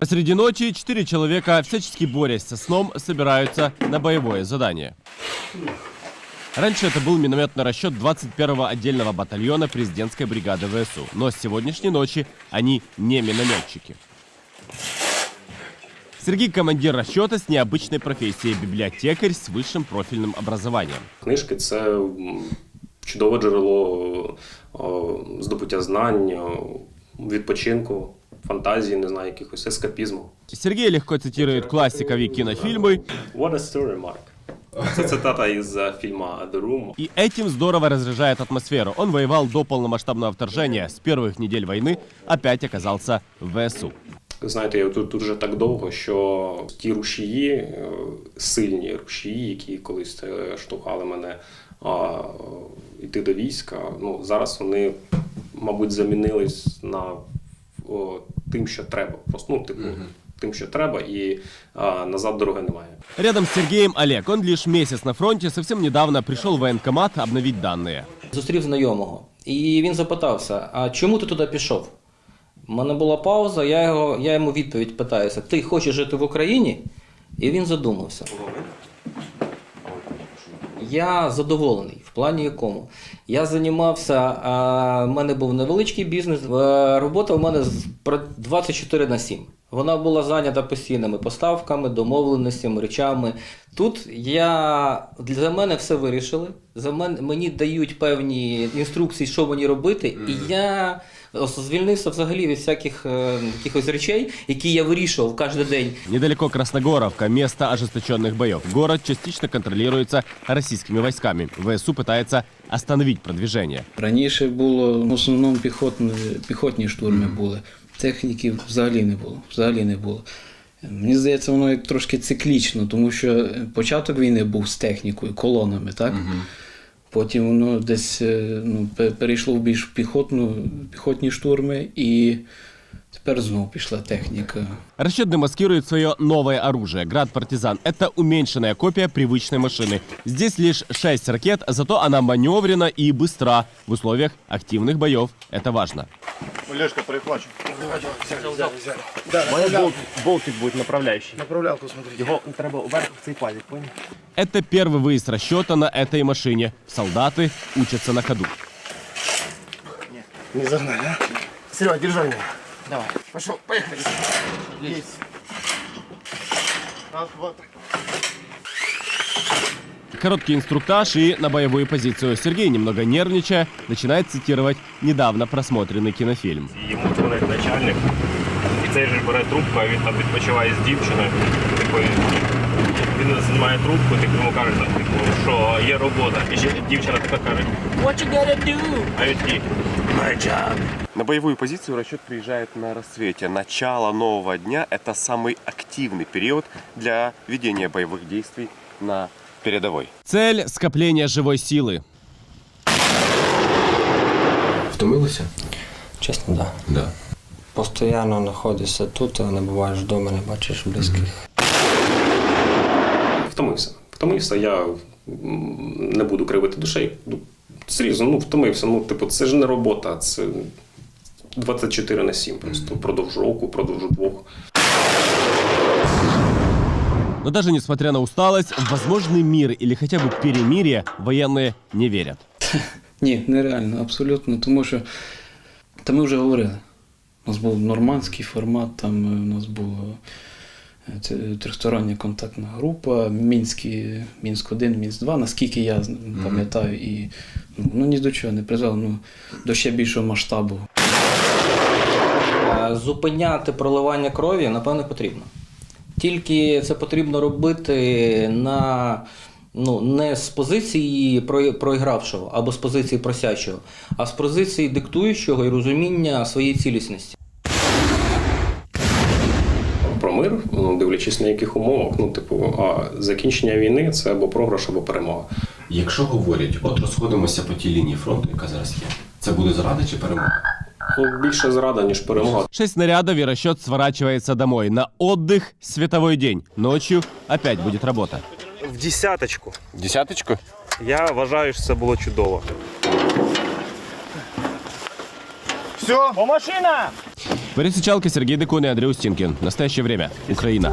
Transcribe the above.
Посреди ночи четыре человека, всячески борясь со сном, собираются на боевое задание. Раньше это был минометный расчет 21-го отдельного батальона президентской бригады ВСУ. Но с сегодняшней ночи они не минометчики. Сергей – командир расчета с необычной профессией, библиотекарь с высшим профильным образованием. Книжки це м, чудове джерело о, здобуття знань, о, відпочинку, фантазії, не знаю, якихось ескапізму. Сергей легко цитирует классиков и кинофильмы, What a story, Mark. Це цитата із е, фільму The Room. и этим здорово разряжает атмосферу. Он воевал до полномасштабного вторжения. С первых недель войны опять оказался в ВСУ. Знаєте, я тут, тут вже так довго, що ті рушії, е, сильні рушії, які колись е, штовхали мене а, е, йти до війська, ну зараз вони, мабуть, замінились на о, тим, що треба. Просто ну, типу, тим, що треба, і а, назад дороги немає. Рядом с Сергеем Олег. Он лишь месяц на фронте, совсем недавно пришел в военкомат обновить данные. Зустрів знайомого, і він запитався: а чому ти туди пішов? У мене була пауза, я, його, я йому відповідь питаюся: ти хочеш жити в Україні? І він задумався. Я задоволений. В плані якому? Я займався, в мене був невеличкий бізнес. Робота в мене з- про 24 на 7. Вона була зайнята постійними поставками, домовленостями, речами. Тут я для мене все вирішили. За мене мені дають певні інструкції, що мені робити, і я звільнився взагалі від всяких е, якихось речей, які я вирішував кожен день. Недалеко Красногоровка, место ожесточенных боев. Город частично контролируется российскими войсками. ВСУ пытается остановить продвижение. Раніше було в основному піхотні, піхотні штурми були. Техніки взагалі не було. Взагалі не було. Мені здається, воно як трошки циклічно, тому що початок війни був з технікою, колонами, так? Потім воно десь е, ну, перейшло в більш піхотну, піхотні штурми, і тепер знову пішла техніка. Расчет демаскирует свое новое оружие – «Град-партизан». Это уменьшенная копия привычной машины. Здесь лишь 6 ракет, зато она маневрена и быстра. В условиях активных боев это важно. Лешка, перехвачу. У мене болт, болтик буде направляючий. Направлялку смотрите. Його треба вверх в цей палік, понял? Это первый выезд расчета на этой машине. Солдаты учатся на ходу. Не загнали, а? Серега, держи меня. Давай. Пошел, поехали. Есть. Раз, два, три. Короткий инструктаж и на боевую позицию. Сергей, немного нервничая, начинает цитировать недавно просмотренный кинофильм. Дзвонить начальник, і цей же бере трубку, а він там відпочиває з дівчиною. Типу, він знімає трубку, типу, йому каже, там, типу, що є робота. І ще дівчина така каже, What you gotta do? А він такий, my job. На боевую позицию расчет приезжает на рассвете. Начало нового дня – это самый активный период для ведения боевых действий на передовой. Цель – скопление живой силы. Втомилися? Чесно, так. Да. Постоянно знаходишся тут, а не буваєш вдома, не бачиш близьких. Втомився. Втомився, я м, не буду кривити душей. Ну, серйозно, ну втомився. Ну, типу, це ж не робота, це 24 на 7 просто впродовж року, впродовж двох. Но даже несмотря на усталость, в возможный мир или хотя бы перемирие военные не верят. Ні, нереально, абсолютно. Тому що та ми вже говорили. У нас був нормандський формат, там е, у нас була е, трьохстороння контактна група, Мінський, Мінськ 1, Мінськ 2, наскільки я пам'ятаю, і ну, ну ні до чого не призвело, ну, до ще більшого масштабу. Е, Зупиняти проливання крові, напевне, потрібно. Тільки це потрібно робити на, ну, не з позиції проігравшого або з позиції просячого, а з позиції диктуючого і розуміння своєї цілісності. Про мир, ну, дивлячись на яких умовах, ну, типу, а закінчення війни це або програш, або перемога. Якщо говорять, от розходимося по тій лінії фронту, яка зараз є, це буде зрада чи перемога? Ну, більше зрада, ніж перемога. Шесть снарядов и расчет сворачивается домой. На отдых световой день. Ночью опять будет работа. В десяточку. Десяточку? Я вважаю, що це було чудово. Все. По машина! Пересечалка Сергей Декун и Андрей Устинкин. Настоящее время. Украина.